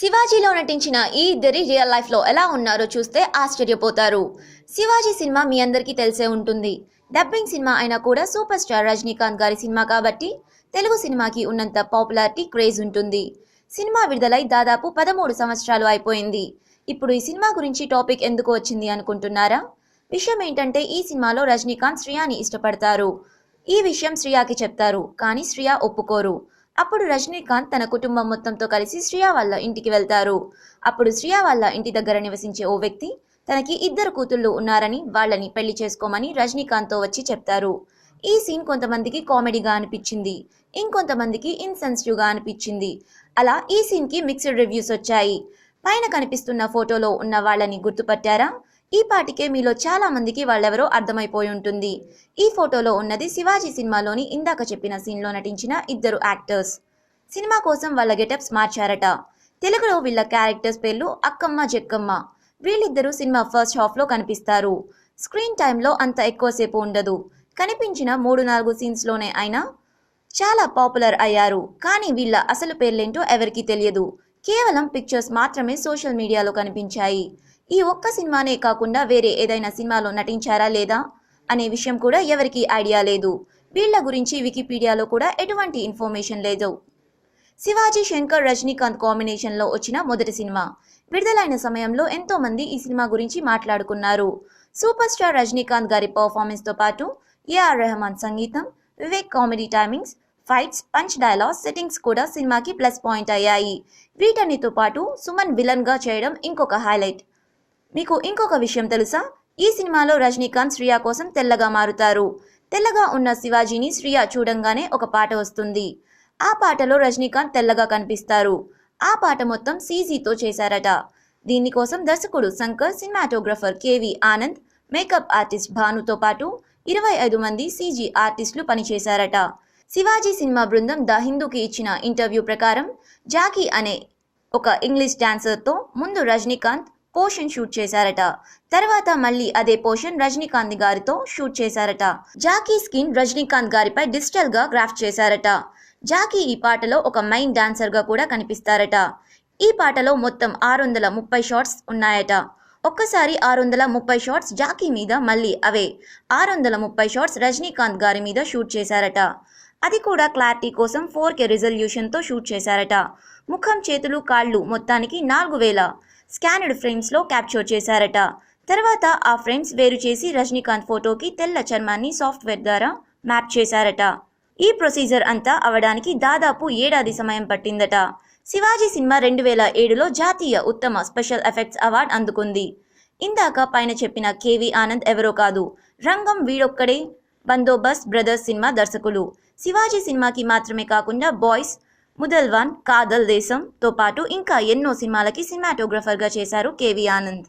శివాజీలో నటించిన ఈ ఇద్దరి రియల్ లైఫ్లో ఎలా ఉన్నారో చూస్తే ఆశ్చర్యపోతారు. శివాజీ సినిమా మీ అందరికీ తెలిసే ఉంటుంది. డబ్బింగ్ సినిమా అయినా కూడా సూపర్ స్టార్ రజనీకాంత్ గారి సినిమా కాబట్టి తెలుగు సినిమాకి ఉన్నంత పాపులారిటీ క్రేజ్ ఉంటుంది. సినిమా విడుదలై దాదాపు పదమూడు సంవత్సరాలు అయిపోయింది. ఇప్పుడు ఈ సినిమా గురించి టాపిక్ ఎందుకు వచ్చింది అనుకుంటున్నారా? విషయం ఏంటంటే ఈ సినిమాలో రజనీకాంత్ శ్రియాని ఇష్టపడతారు. ఈ విషయం శ్రియాకి చెప్తారు కానీ శ్రియా ఒప్పుకోరు. అప్పుడు రజనీకాంత్ తన కుటుంబం మొత్తంతో కలిసి శ్రియా వాళ్ళ ఇంటికి వెళ్తారు. అప్పుడు శ్రియ వాళ్ళ ఇంటి దగ్గర నివసించే ఓ వ్యక్తి తనకి ఇద్దరు కూతుళ్ళు ఉన్నారని వాళ్ళని పెళ్ళి చేసుకోమని రజనీకాంత్తో వచ్చి చెప్తారు. ఈ సీన్ కొంతమందికి కామెడీగా అనిపించింది ఇంకొంతమందికి ఇన్సెన్సిటివ్గా అనిపించింది. అలా ఈ సీన్కి మిక్స్డ్ రివ్యూస్ వచ్చాయి. పైన కనిపిస్తున్న ఫోటోలో ఉన్న వాళ్ళని గుర్తుపట్టారా? ఈ పాటికే మీలో చాలా మందికి వాళ్ళెవరో అర్థమైపోయి ఉంటుంది. ఈ ఫోటోలో ఉన్నది శివాజీ సినిమాలోని ఇందాక చెప్పిన సీన్లో నటించిన ఇద్దరు యాక్టర్స్. సినిమా కోసం వాళ్ళ గెటప్స్ మార్చారట. తెలుగులో వీళ్ళ క్యారెక్టర్స్ పేర్లు అక్కమ్మ జక్కమ్మ. వీళ్ళిద్దరూ సినిమా ఫస్ట్ హాఫ్లో కనిపిస్తారు. స్క్రీన్ టైంలో అంత ఎక్కువసేపు ఉండదు. కనిపించిన మూడు నాలుగు సీన్స్లోనే అయినా చాలా పాపులర్ అయ్యారు. కానీ వీళ్ళ అసలు పేర్లేంటో ఎవరికీ తెలియదు. కేవలం పిక్చర్స్ మాత్రమే సోషల్ మీడియాలో కనిపించాయి. ఈ ఒక్క సినిమానే కాకుండా వేరే ఏదైనా సినిమాలో నటించారా లేదా అనే విషయం కూడా ఎవరికీ ఐడియా లేదు. వీళ్ళ గురించి వికీపీడియాలో కూడా ఎటువంటి ఇన్ఫర్మేషన్ లేదు. శివాజీ శంకర్ రజనీకాంత్ కాంబినేషన్లో వచ్చిన మొదటి సినిమా. విడుదలైన సమయంలో ఎంతో మంది ఈ సినిమా గురించి మాట్లాడుకున్నారు. సూపర్ స్టార్ రజనీకాంత్ గారి పర్ఫార్మెన్స్తో పాటు ఏఆర్ రెహమాన్ సంగీతం Vivek comedy timings fights punch dialogues settings కూడా సినిమాకి ప్లస్ పాయింట్ అయ్యాయి. వీటన్నిటితో పాటు సుమన్ విలన్గా చేయడం ఇంకొక హైలైట్. మీకు ఇంకొక విషయం తెలుసా? ఈ సినిమాలో రజనీకాంత్ శ్రియా కోసం తెల్లగా మారుతారు. తెల్లగా ఉన్న శివాజీని శ్రియా చూడంగానే ఒక పాట వస్తుంది. ఆ పాటలో రజనీకాంత్ తెల్లగా కనిపిస్తారు. ఆ పాట మొత్తం సీజీతో చేశారట. దీనికోసం దర్శకుడు Shankar cinematographer KV Anand makeup artist భానుతో పాటు ఇరవై ఐదు మంది సీజీ ఆర్టిస్టులు పనిచేశారట. శివాజీ సినిమా బృందం ద హిందూకి ఇచ్చిన ఇంటర్వ్యూ ప్రకారం జాకీ అనే ఒక ఇంగ్లీష్ డాన్సర్తో ముందు రజనీకాంత్ పోషన్ షూట్ చేశారట. తర్వాత మళ్ళీ అదే పోషన్ రజనీకాంత్ గారితో షూట్ చేశారట. జాకీ స్కిన్ రజనీకాంత్ గారిపై డిజిటల్గా గ్రాఫ్ట్ చేశారట. జాకీ ఈ పాటలో ఒక మైన్ డాన్సర్గా కూడా కనిపిస్తారట. ఈ పాటలో మొత్తం ఆరు వందల ముప్పై షాట్స్ ఉన్నాయట. ఒక్కసారి ఆరు వందల ముప్పై షాట్స్ జాకీ మీద మళ్ళీ అవే ఆరు వందల ముప్పై షాట్స్ రజనీకాంత్ గారి మీద షూట్ చేశారట. అది కూడా క్లారిటీ కోసం ఫోర్ కే రిజల్యూషన్తో షూట్ చేశారట. ముఖం చేతులు కాళ్ళు మొత్తానికి నాలుగు వేల స్కానర్డ్ ఫ్రేమ్స్లో క్యాప్చర్ చేశారట. తర్వాత ఆ ఫ్రేమ్స్ వేరు చేసి రజనీకాంత్ ఫోటోకి తెల్ల చర్మాన్ని సాఫ్ట్వేర్ ద్వారా మ్యాప్ చేశారట. ఈ ప్రొసీజర్ అంతా అవడానికి దాదాపు ఏడాది సమయం పట్టిందట. శివాజీ సినిమా రెండు వేల ఏడులో జాతీయ ఉత్తమ స్పెషల్ ఎఫెక్ట్స్ అవార్డు అందుకుంది. ఇందాక పైన చెప్పిన కేవి ఆనంద్ ఎవరో కాదు. రంగం వీడొక్కడే. బందోబస్త్ బ్రదర్స్ సినిమా దర్శకులు. శివాజీ సినిమాకి మాత్రమే కాకుండా బాయ్స్ ముదల్వాన్ కాదల్ దేశంతో పాటు ఇంకా ఎన్నో సినిమాలకి సినిమాటోగ్రఫర్గా చేశారు కేవి ఆనంద్.